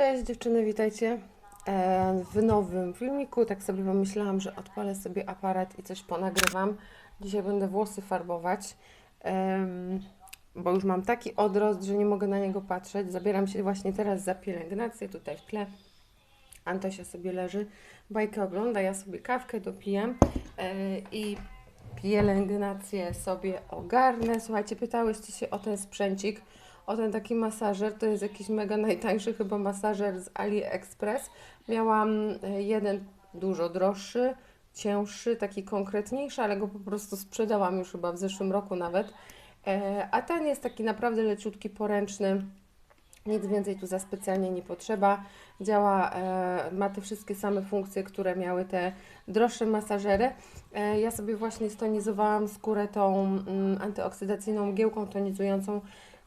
Cześć dziewczyny, witajcie e, w nowym filmiku. Tak sobie pomyślałam, że odpalę sobie aparat i coś ponagrywam. Dzisiaj będę włosy farbować, bo już mam taki odrost, że nie mogę na niego patrzeć. Zabieram się właśnie teraz za pielęgnację, tutaj w tle. Antosia sobie leży, bajkę ogląda, ja sobie kawkę dopijam e, i pielęgnację sobie ogarnę. Słuchajcie, pytałyście się o ten sprzęcik, o ten taki masażer. To jest jakiś mega najtańszy chyba masażer z AliExpress. Miałam e, jeden dużo droższy, cięższy, taki konkretniejszy, ale go po prostu sprzedałam już chyba w zeszłym roku nawet. E, A ten jest taki naprawdę leciutki, poręczny. Nic więcej tu za specjalnie nie potrzeba. Działa, e, ma te wszystkie same funkcje, które miały te droższe masażery. E, ja sobie właśnie stonizowałam skórę tą mm, antyoksydacyjną mgiełką tonizującą,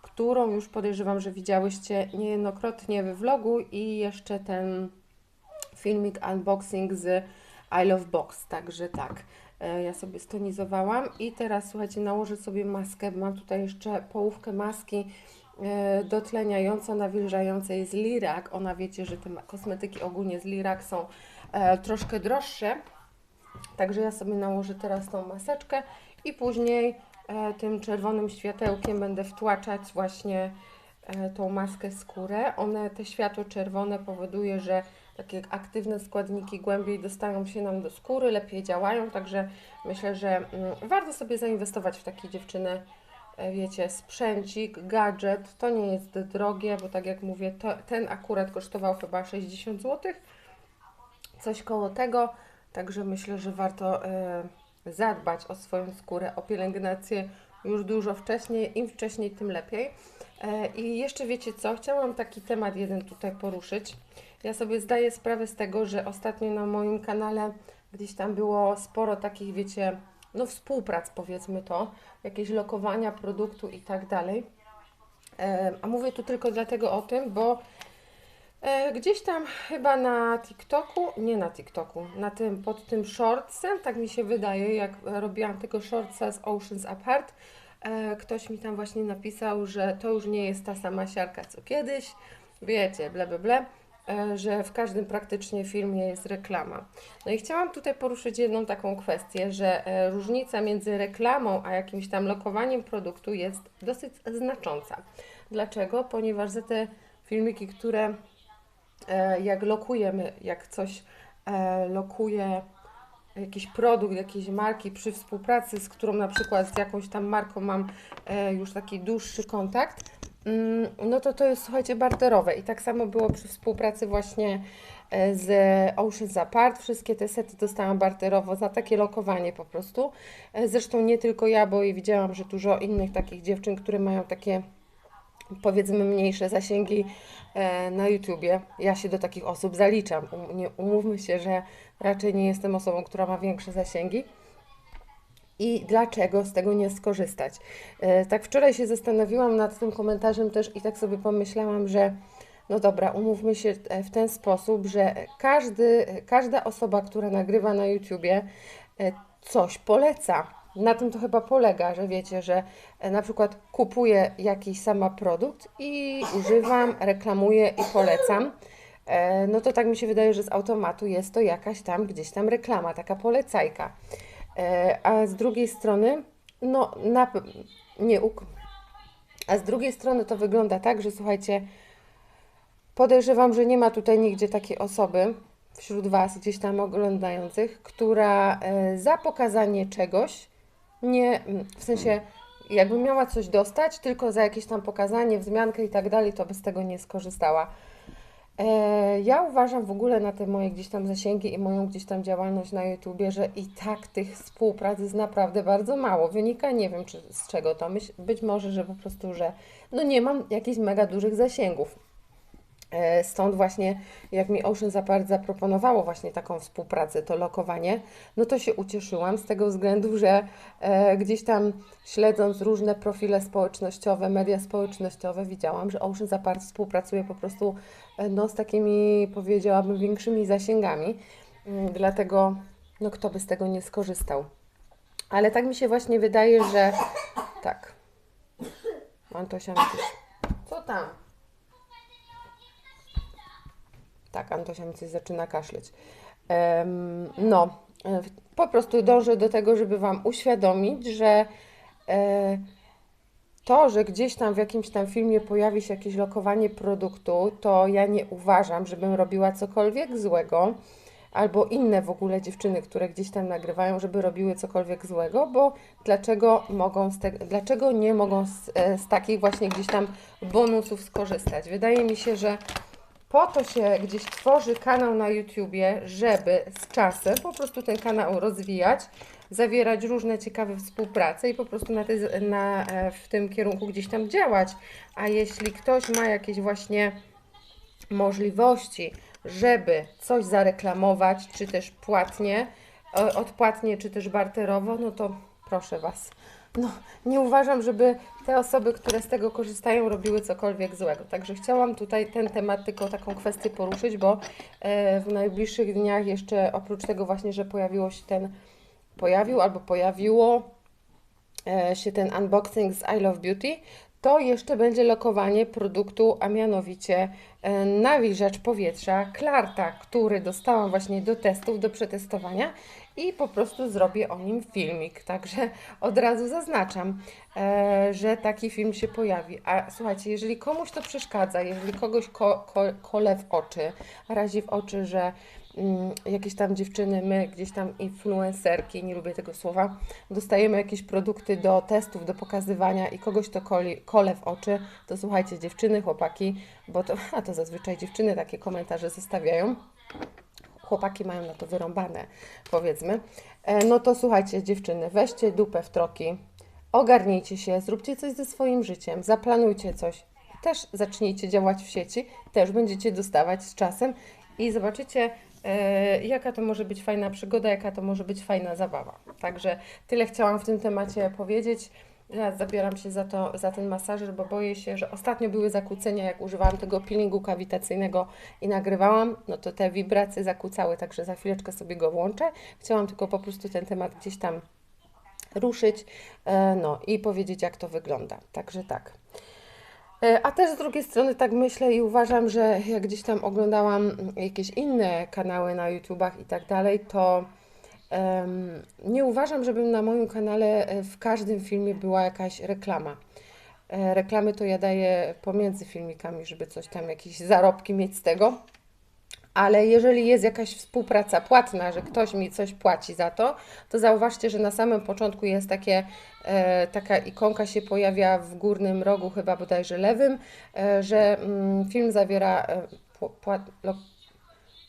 którą już podejrzewam, że widziałyście niejednokrotnie we vlogu i jeszcze ten filmik unboxing z I Love Box, także tak. e, Ja sobie stonizowałam i teraz słuchajcie, nałożę sobie maskę. Mam tutaj jeszcze połówkę maski e, dotleniająco nawilżającej z Lirak. Ona wiecie, że te kosmetyki ogólnie z Lirak są e, troszkę droższe. Także ja sobie nałożę teraz tą maseczkę i później tym czerwonym światełkiem będę wtłaczać właśnie e, tą maskę skórę. One, te światło czerwone powoduje, że takie aktywne składniki głębiej dostają się nam do skóry, lepiej działają, także myślę, że mm, warto sobie zainwestować w takie dziewczyny, e, wiecie, sprzęcik, gadżet. To nie jest drogie, bo tak jak mówię, to, ten akurat kosztował chyba 60 zł, coś koło tego, także myślę, że warto e, zadbać o swoją skórę, o pielęgnację już dużo wcześniej, im wcześniej, tym lepiej. E, I jeszcze wiecie co, chciałam taki temat jeden tutaj poruszyć. Ja sobie zdaję sprawę z tego, że ostatnio na moim kanale gdzieś tam było sporo takich, wiecie, no współprac powiedzmy to, jakieś lokowania produktu i tak dalej. E, A mówię tu tylko dlatego o tym, bo gdzieś tam chyba na TikToku, nie na TikToku, na tym, pod tym shortsem, tak mi się wydaje, jak robiłam tego shortsa z Oceans Apart, e, ktoś mi tam właśnie napisał, że to już nie jest ta sama siarka co kiedyś, wiecie, ble, ble, ble, e, że w każdym praktycznie filmie jest reklama. No i chciałam tutaj poruszyć jedną taką kwestię, że e, różnica między reklamą a jakimś tam lokowaniem produktu jest dosyć znacząca. Dlaczego? Ponieważ za te filmiki, które e, jak lokujemy, jak coś e, lokuje jakiś produkt, jakiejś marki przy współpracy, z którą na przykład z jakąś tam marką mam e, już taki dłuższy kontakt, mm, no to to jest, słuchajcie, barterowe. I tak samo było przy współpracy właśnie e, z Ocean Apart. Wszystkie te sety dostałam barterowo za takie lokowanie po prostu. E, Zresztą nie tylko ja, bo i widziałam, że dużo innych takich dziewczyn, które mają takie powiedzmy mniejsze zasięgi e, na YouTubie. Ja się do takich osób zaliczam. Um, nie, umówmy się, że raczej nie jestem osobą, która ma większe zasięgi. I dlaczego z tego nie skorzystać? E, tak wczoraj się zastanowiłam nad tym komentarzem też i tak sobie pomyślałam, że no dobra, umówmy się e, w ten sposób, że każdy, każda osoba, która nagrywa na YouTubie, coś poleca. Na tym to chyba polega, że wiecie, że e, na przykład kupuję jakiś sama produkt i używam, reklamuję i polecam. E, No to tak mi się wydaje, że z automatu jest to jakaś tam gdzieś tam reklama, taka polecajka. E, A z drugiej strony, no na, nie uk- a z drugiej strony to wygląda tak, że słuchajcie, Podejrzewam, że nie ma tutaj nigdzie takiej osoby wśród Was gdzieś tam oglądających, która za pokazanie czegoś nie, m, w sensie jakby miała coś dostać, tylko za jakieś tam pokazanie, wzmiankę i tak dalej, to by z tego nie skorzystała. E, Ja uważam w ogóle na te moje gdzieś tam zasięgi i moją gdzieś tam działalność na YouTubie, że i tak tych współprac jest naprawdę bardzo mało. Wynika nie wiem czy z czego to. Myśl, być może, że po prostu, że no nie mam jakichś mega dużych zasięgów. E, Stąd właśnie, jak mi Ocean Apart zaproponowało właśnie taką współpracę, to lokowanie, no to się ucieszyłam z tego względu, że e, gdzieś tam śledząc różne profile społecznościowe, media społecznościowe, widziałam, że Ocean Apart współpracuje po prostu e, no, z takimi, powiedziałabym, większymi zasięgami. Mm, Dlatego, no kto by z tego nie skorzystał. Ale tak mi się właśnie wydaje, że tak. Antosia. Co tam? Tak, Antosia mi coś zaczyna kaszleć. No, po prostu dążę do tego, żeby Wam uświadomić, że e, to, że gdzieś tam w jakimś tam filmie pojawi się jakieś lokowanie produktu, to ja nie uważam, żebym robiła cokolwiek złego, albo inne w ogóle dziewczyny, które gdzieś tam nagrywają, żeby robiły cokolwiek złego, bo dlaczego mogą z te, dlaczego nie mogą z, e, z takich właśnie gdzieś tam bonusów skorzystać? Wydaje mi się, że po to się gdzieś tworzy kanał na YouTubie, żeby z czasem po prostu ten kanał rozwijać, zawierać różne ciekawe współprace i po prostu na, te, na, e, w tym kierunku gdzieś tam działać. A jeśli ktoś ma jakieś właśnie możliwości, żeby coś zareklamować, czy też płatnie, odpłatnie, czy też barterowo, no to proszę Was. No, nie uważam, żeby te osoby, które z tego korzystają, robiły cokolwiek złego. Także chciałam tutaj ten temat, tylko taką kwestię poruszyć, bo e, w najbliższych dniach jeszcze oprócz tego właśnie, że pojawiło się ten, pojawił albo pojawiło e, się ten unboxing z I Love Beauty, to jeszcze będzie lokowanie produktu, a mianowicie e, nawilżacz powietrza Klarta, który dostałam właśnie do testów, do przetestowania i po prostu zrobię o nim filmik. Także od razu zaznaczam, e, że taki film się pojawi. A słuchajcie, jeżeli komuś to przeszkadza, jeżeli kogoś ko, ko, kole w oczy, razi w oczy, że mm, jakieś tam dziewczyny, my gdzieś tam influencerki, nie lubię tego słowa, dostajemy jakieś produkty do testów, do pokazywania i kogoś to koli, kole w oczy, to słuchajcie, dziewczyny, chłopaki, bo to, a to zazwyczaj dziewczyny takie komentarze zostawiają chłopaki mają na to wyrąbane, powiedzmy. E, no to słuchajcie, dziewczyny, weźcie dupę w troki, ogarnijcie się, zróbcie coś ze swoim życiem, zaplanujcie coś. Też zacznijcie działać w sieci, też będziecie dostawać z czasem i zobaczycie, e, jaka to może być fajna przygoda, jaka to może być fajna zabawa. Także tyle chciałam w tym temacie powiedzieć. Ja zabieram się za, to, za ten masażer, bo boję się, że ostatnio były zakłócenia, jak używałam tego peelingu kawitacyjnego i nagrywałam, no to te wibracje zakłócały, także za chwileczkę sobie go włączę. Chciałam tylko po prostu ten temat gdzieś tam ruszyć, e, no i powiedzieć, jak to wygląda. Także tak. E, a też z drugiej strony tak myślę i uważam, że jak gdzieś tam oglądałam jakieś inne kanały na YouTubach i tak dalej, to nie uważam, żebym na moim kanale e, w każdym filmie była jakaś reklama. E, reklamy to ja daję pomiędzy filmikami, żeby coś tam, jakieś zarobki mieć z tego. Ale jeżeli jest jakaś współpraca płatna, że ktoś mi coś płaci za to, to zauważcie, że na samym początku jest takie, e, taka ikonka się pojawia w górnym rogu, chyba bodajże lewym, e, że mm, film zawiera e, płat,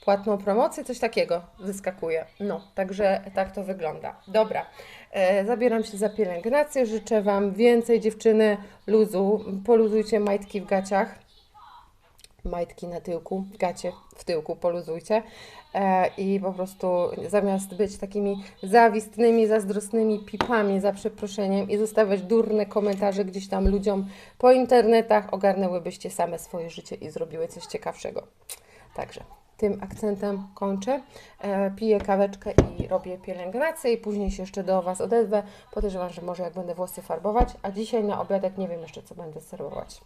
płatną promocję, coś takiego wyskakuje. No, także tak to wygląda. Dobra, e, zabieram się za pielęgnację. Życzę Wam więcej dziewczyny luzu. Poluzujcie majtki w gaciach. Majtki na tyłku, gacie w tyłku poluzujcie. E, I po prostu zamiast być takimi zawistnymi, zazdrosnymi pipami za przeproszeniem i zostawiać durne komentarze gdzieś tam ludziom po internetach, ogarnęłybyście same swoje życie i zrobiły coś ciekawszego. Także tym akcentem kończę. E, piję kaweczkę i robię pielęgnację i później się jeszcze do Was odezwę. Podejrzewam, że może jak będę włosy farbować, a dzisiaj na obiadek nie wiem jeszcze, co będę serwować.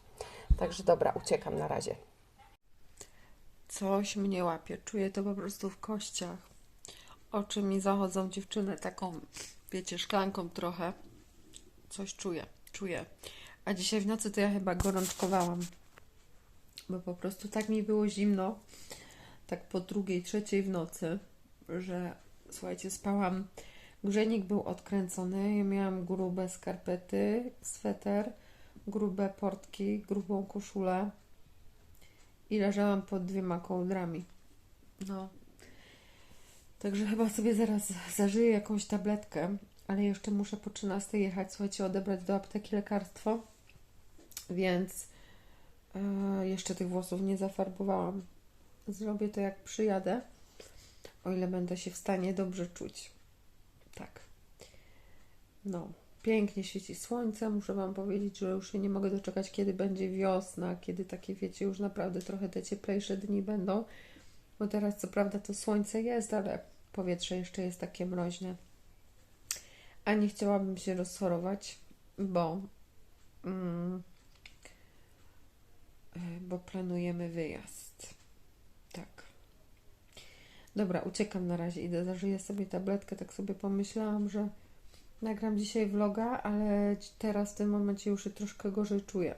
Także dobra, uciekam na razie. Coś mnie łapie, czuję to po prostu w kościach. Oczy mi zachodzą dziewczyny taką, wiecie, szklanką trochę. Coś czuję, czuję. A dzisiaj w nocy to ja chyba gorączkowałam, bo po prostu tak mi było zimno tak po drugiej, trzeciej w nocy, że słuchajcie, spałam. Grzejnik był odkręcony, ja miałam grube skarpety, sweter, grube portki, grubą koszulę i leżałam pod dwiema kołdrami. No. Także chyba sobie zaraz zażyję jakąś tabletkę, ale jeszcze muszę po 13 jechać, słuchajcie, odebrać do apteki lekarstwo, więc yy, jeszcze tych włosów nie zafarbowałam. Zrobię to jak przyjadę, o ile będę się w stanie dobrze czuć. Tak. No, pięknie świeci słońce. Muszę Wam powiedzieć, że już się nie mogę doczekać, kiedy będzie wiosna, kiedy takie, wiecie, już naprawdę trochę te cieplejsze dni będą. Bo teraz, co prawda, to słońce jest, ale powietrze jeszcze jest takie mroźne. A nie chciałabym się rozchorować, bo, mm, bo planujemy wyjazd. Dobra, uciekam na razie, idę, zażyję sobie tabletkę, tak sobie pomyślałam, że nagram dzisiaj vloga, ale teraz w tym momencie już się troszkę gorzej czuję.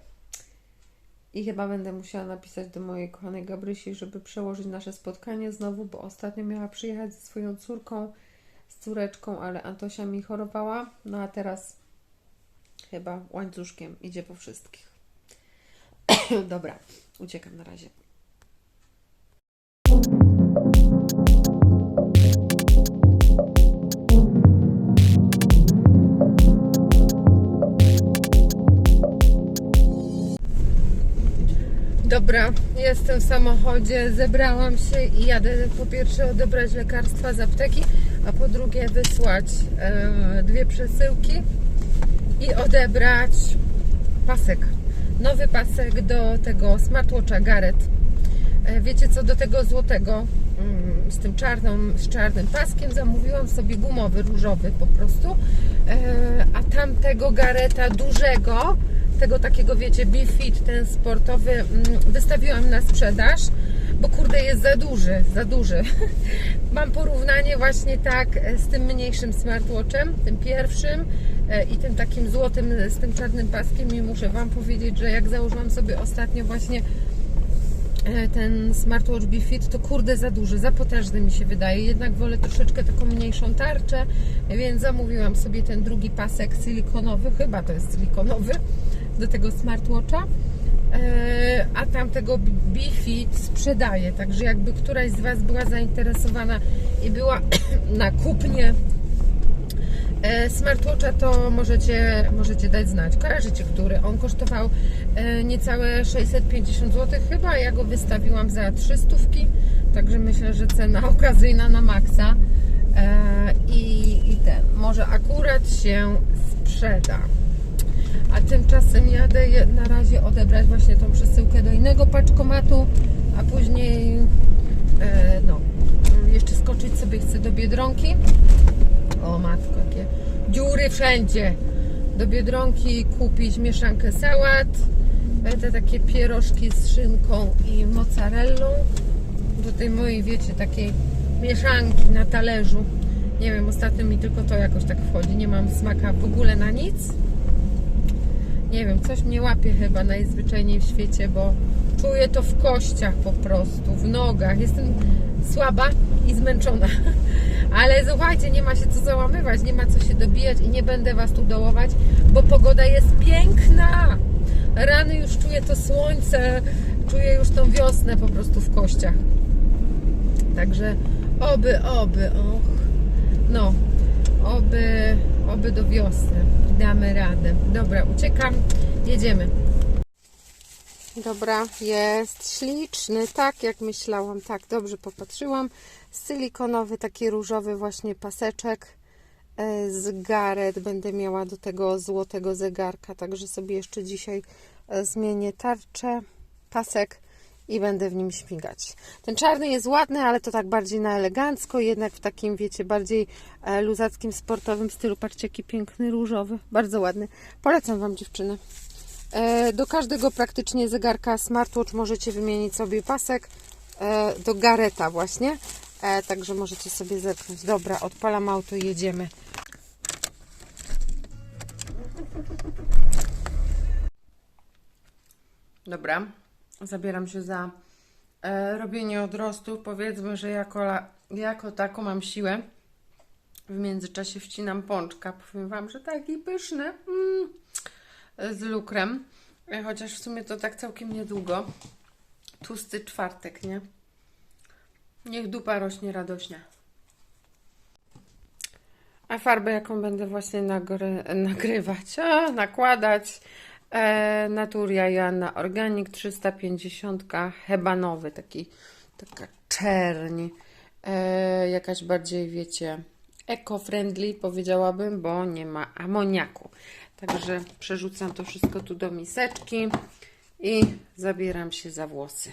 I chyba będę musiała napisać do mojej kochanej Gabrysi, żeby przełożyć nasze spotkanie znowu, bo ostatnio miała przyjechać ze swoją córką, z córeczką, ale Antosia mi chorowała, no a teraz chyba łańcuszkiem idzie po wszystkich. Dobra, uciekam na razie. Dobra, jestem w samochodzie, zebrałam się i jadę po pierwsze odebrać lekarstwa z apteki, a po drugie wysłać e, dwie przesyłki i odebrać pasek. Nowy pasek do tego smartwatcha Garrett. E, wiecie co, do tego złotego mm, z tym czarną, z czarnym paskiem zamówiłam sobie gumowy, różowy po prostu, e, a tamtego Gareta dużego, tego takiego wiecie, Bifit, ten sportowy, mm, wystawiłam na sprzedaż, bo kurde jest za duży, za duży. Mam porównanie właśnie tak e, z tym mniejszym smartwatchem, tym pierwszym e, i tym takim złotym z tym czarnym paskiem i muszę Wam powiedzieć, że jak założyłam sobie ostatnio właśnie e, ten smartwatch Bifit, to kurde za duży, za potężny mi się wydaje. Jednak wolę troszeczkę taką mniejszą tarczę, więc zamówiłam sobie ten drugi pasek silikonowy, chyba to jest silikonowy, do tego smartwatcha. E, A tamtego Bifit sprzedaję, także jakby któraś z Was była zainteresowana i była na kupnie e, smartwatcha, to możecie, możecie dać znać. Kojarzycie, który? On kosztował e, niecałe 650 zł chyba, ja go wystawiłam za 300, także myślę, że cena okazyjna na maksa i, i ten, może akurat się sprzeda. A tymczasem jadę na razie odebrać właśnie tą przesyłkę do innego paczkomatu, a później e, no, jeszcze skoczyć sobie chcę do Biedronki. O matko, jakie dziury wszędzie. Do Biedronki kupić mieszankę sałat, te takie pierożki z szynką i mozzarellą. Do tej mojej, wiecie, takiej mieszanki na talerzu. Nie wiem, ostatnio mi tylko to jakoś tak wchodzi. Nie mam smaka w ogóle na nic. Nie wiem, coś mnie łapie chyba najzwyczajniej w świecie, bo czuję to w kościach po prostu, w nogach. Jestem słaba i zmęczona. Ale słuchajcie, nie ma się co załamywać, nie ma co się dobijać i nie będę Was tu dołować, bo pogoda jest piękna. Rany już czuję to słońce, czuję już tą wiosnę po prostu w kościach. Także oby, oby, och. No, oby, oby do wiosny damy radę. Dobra, uciekam, jedziemy. Dobra, jest śliczny, tak jak myślałam, tak, dobrze popatrzyłam. Silikonowy, taki różowy właśnie paseczek e, z garet. Będę miała do tego złotego zegarka, także sobie jeszcze dzisiaj e, zmienię tarczę, pasek i będę w nim śmigać. Ten czarny jest ładny, ale to tak bardziej na elegancko, jednak w takim, wiecie, bardziej e, luzackim, sportowym stylu. Patrzcie, jaki piękny, różowy, bardzo ładny. Polecam Wam dziewczyny. E, Do każdego praktycznie zegarka smartwatch możecie wymienić sobie pasek e, do gareta właśnie. Także możecie sobie zepchnąć. Dobra, odpalam auto i jedziemy. Dobra, zabieram się za e, robienie odrostów. Powiedzmy, że jako, jako taką mam siłę. W międzyczasie wcinam pączka. Powiem Wam, że taki pyszny. Mm, z lukrem. E, Chociaż w sumie to tak całkiem niedługo. Tłusty czwartek, nie? Niech dupa rośnie radośnie. A farbę, jaką będę właśnie nagry nagrywać, a, nakładać, e, Naturia Joanna Organic 350 hebanowy, taki, taka czerń, e, jakaś bardziej, wiecie, eco-friendly powiedziałabym, bo nie ma amoniaku. Także przerzucam to wszystko tu do miseczki i zabieram się za włosy.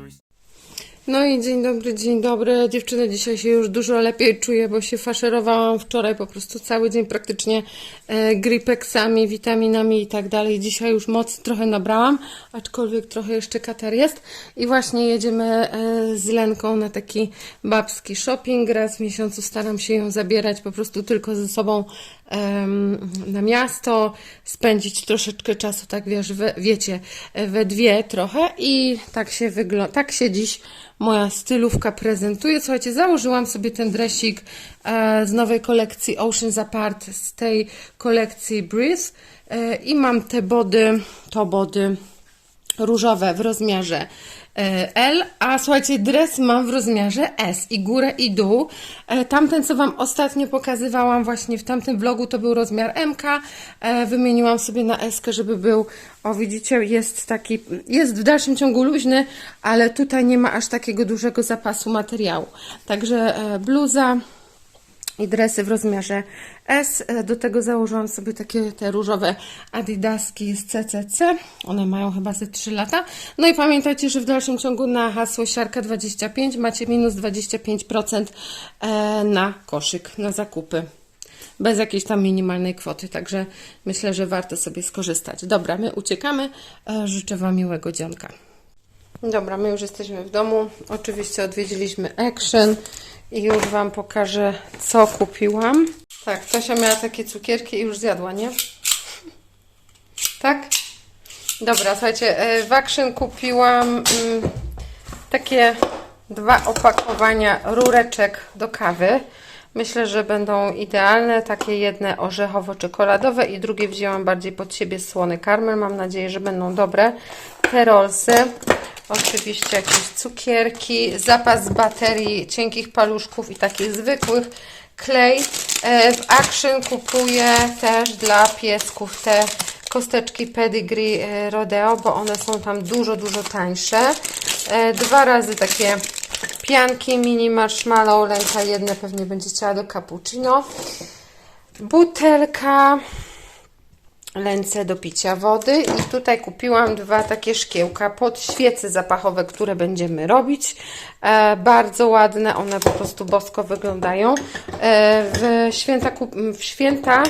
No i dzień dobry, dzień dobry. Dziewczyny, dzisiaj się już dużo lepiej czuję, bo się faszerowałam wczoraj po prostu cały dzień praktycznie e, gripeksami, witaminami i tak dalej. Dzisiaj już moc trochę nabrałam, aczkolwiek trochę jeszcze katar jest. I właśnie jedziemy e, z Lenką na taki babski shopping. Raz w miesiącu staram się ją zabierać po prostu tylko ze sobą na miasto, spędzić troszeczkę czasu, tak wiesz, we, wiecie, we dwie trochę i tak się wygląda, tak się dziś moja stylówka prezentuje. Słuchajcie, założyłam sobie ten dresik e, z nowej kolekcji Oceans Apart, z tej kolekcji Breeze e, i mam te body, to body różowe w rozmiarze L, a słuchajcie, dres mam w rozmiarze S i górę i dół. E, Tamten, co Wam ostatnio pokazywałam właśnie w tamtym vlogu, to był rozmiar MK. E, Wymieniłam sobie na S, żeby był, o widzicie, jest taki, jest w dalszym ciągu luźny, ale tutaj nie ma aż takiego dużego zapasu materiału. Także e, bluza, i dresy w rozmiarze S. E, Do tego założyłam sobie takie te różowe adidaski z CCC. One mają chyba ze 3 lata. No i pamiętajcie, że w dalszym ciągu na hasło siarka25 macie minus 25% e, na koszyk, na zakupy. Bez jakiejś tam minimalnej kwoty, także myślę, że warto sobie skorzystać. Dobra, my uciekamy. E, Życzę Wam miłego dzionka. Dobra, my już jesteśmy w domu. Oczywiście odwiedziliśmy Action i już Wam pokażę, co kupiłam. Tak, Tosia miała takie cukierki i już zjadła, nie? Tak? Dobra, słuchajcie, e, w Action kupiłam mm, takie dwa opakowania rureczek do kawy. Myślę, że będą idealne. Takie jedne orzechowo-czekoladowe i drugie wzięłam bardziej pod siebie słony karmel. Mam nadzieję, że będą dobre. Te rolsy. Oczywiście jakieś cukierki, zapas baterii, cienkich paluszków i takich zwykłych. Klej. E, W Action kupuję też dla piesków te kosteczki Pedigree e, Rodeo, bo one są tam dużo, dużo tańsze. E, Dwa razy takie pianki mini marshmallow, lęka jedne pewnie będzie chciała do cappuccino. Butelka lęce do picia wody i tutaj kupiłam dwa takie szkiełka pod świece zapachowe, które będziemy robić. E, bardzo ładne, one po prostu bosko wyglądają. E, w święta, w święta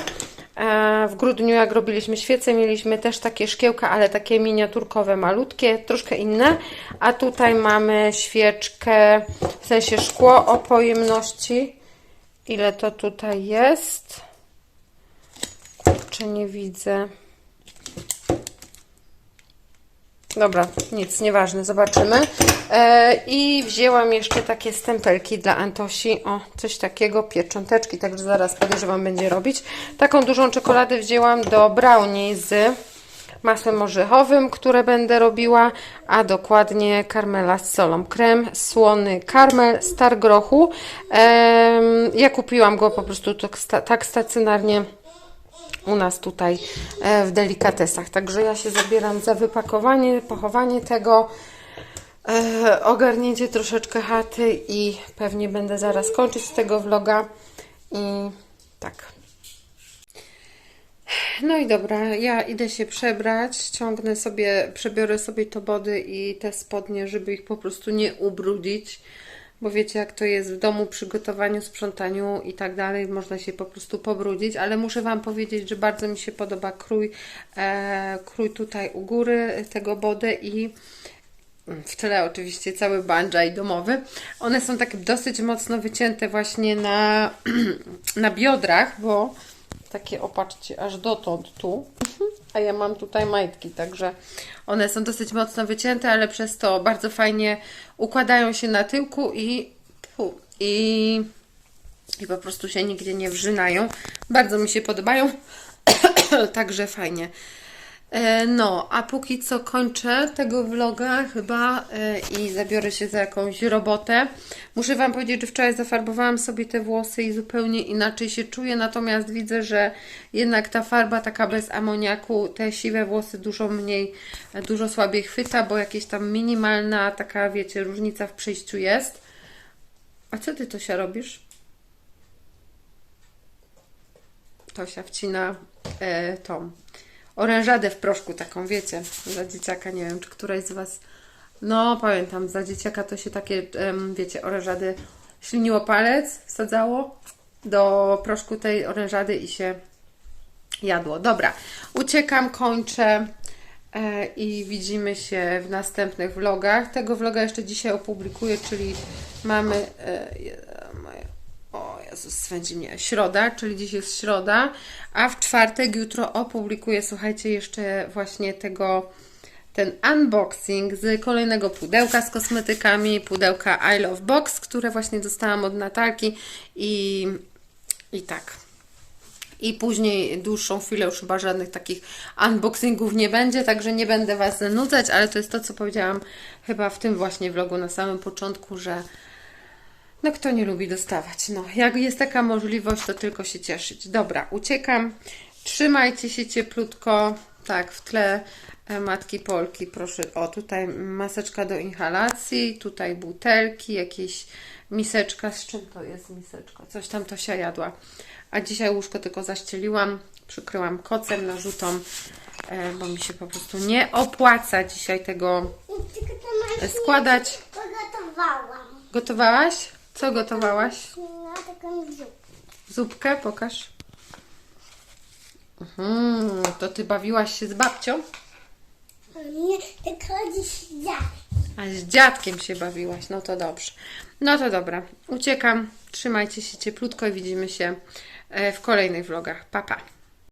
e, w grudniu, jak robiliśmy świece, mieliśmy też takie szkiełka, ale takie miniaturkowe, malutkie, troszkę inne. A tutaj mamy świeczkę, w sensie szkło o pojemności. Ile to tutaj jest? Kurczę, nie widzę. Dobra, nic, nieważne, zobaczymy. E, I wzięłam jeszcze takie stempelki dla Antosi. O, coś takiego, piecząteczki, także zaraz podejrzewam będzie robić. Taką dużą czekoladę wzięłam do brownie z masłem orzechowym, które będę robiła, a dokładnie karmela z solą. Krem słony karmel star grochu. Ja kupiłam go po prostu tak, tak stacjonarnie u nas tutaj e, w delikatesach. Także ja się zabieram za wypakowanie, pochowanie tego, e, ogarnięcie troszeczkę chaty i pewnie będę zaraz kończyć z tego vloga. I tak. No i dobra, ja idę się przebrać, ciągnę sobie, przebiorę sobie to body i te spodnie, żeby ich po prostu nie ubrudzić, bo wiecie jak to jest w domu, przygotowaniu, sprzątaniu i tak dalej, można się po prostu pobrudzić, ale muszę Wam powiedzieć, że bardzo mi się podoba krój, e, krój tutaj u góry tego body i w tle oczywiście cały banja domowy. One są takie dosyć mocno wycięte właśnie na, na biodrach, bo takie opatrzcie aż dotąd tu, a ja mam tutaj majtki, także one są dosyć mocno wycięte, ale przez to bardzo fajnie układają się na tyłku i fu, i, i po prostu się nigdzie nie wrzynają. Bardzo mi się podobają, także fajnie. E, No, a póki co kończę tego vloga chyba e, i zabiorę się za jakąś robotę. Muszę Wam powiedzieć, że wczoraj zafarbowałam sobie te włosy i zupełnie inaczej się czuję, natomiast widzę, że jednak ta farba taka bez amoniaku, te siwe włosy dużo mniej, dużo słabiej chwyta, bo jakieś tam minimalna taka, wiecie, różnica w przyjściu jest. A co Ty, Tosia, robisz? Tosia wcina e, tą orężadę w proszku taką, wiecie, za dzieciaka, nie wiem, czy któraś z Was, no pamiętam, za dzieciaka to się takie, wiecie, orężady śliniło palec, wsadzało do proszku tej orężady i się jadło. Dobra, uciekam, kończę e, i widzimy się w następnych vlogach. Tego vloga jeszcze dzisiaj opublikuję, czyli mamy e, o Jezus, swędzi mnie, środa, czyli dziś jest środa, a w czwartek jutro opublikuję, słuchajcie, jeszcze właśnie tego ten unboxing z kolejnego pudełka z kosmetykami, pudełka I Love Box, które właśnie dostałam od Natalki i, i tak. I później dłuższą chwilę już chyba żadnych takich unboxingów nie będzie, także nie będę Was zanudzać, ale to jest to, co powiedziałam chyba w tym właśnie vlogu na samym początku, że no kto nie lubi dostawać? No, jak jest taka możliwość, to tylko się cieszyć. Dobra, uciekam. Trzymajcie się cieplutko. Tak, w tle e, matki Polki, proszę. O, tutaj maseczka do inhalacji, tutaj butelki, jakieś miseczka. Z czym to jest miseczka? Coś tam to się jadła. A dzisiaj łóżko tylko zaścieliłam, przykryłam kocem narzutą, e, bo mi się po prostu nie opłaca dzisiaj tego masz składać. Pogotowałam. Gotowałaś? Co gotowałaś? No, taką zupę. Zupkę pokaż. Mhm, to ty bawiłaś się z babcią? Nie, tylko dziś ja. A z dziadkiem się bawiłaś, no to dobrze. No to dobra, uciekam. Trzymajcie się cieplutko i widzimy się e, w kolejnych vlogach. Pa, pa.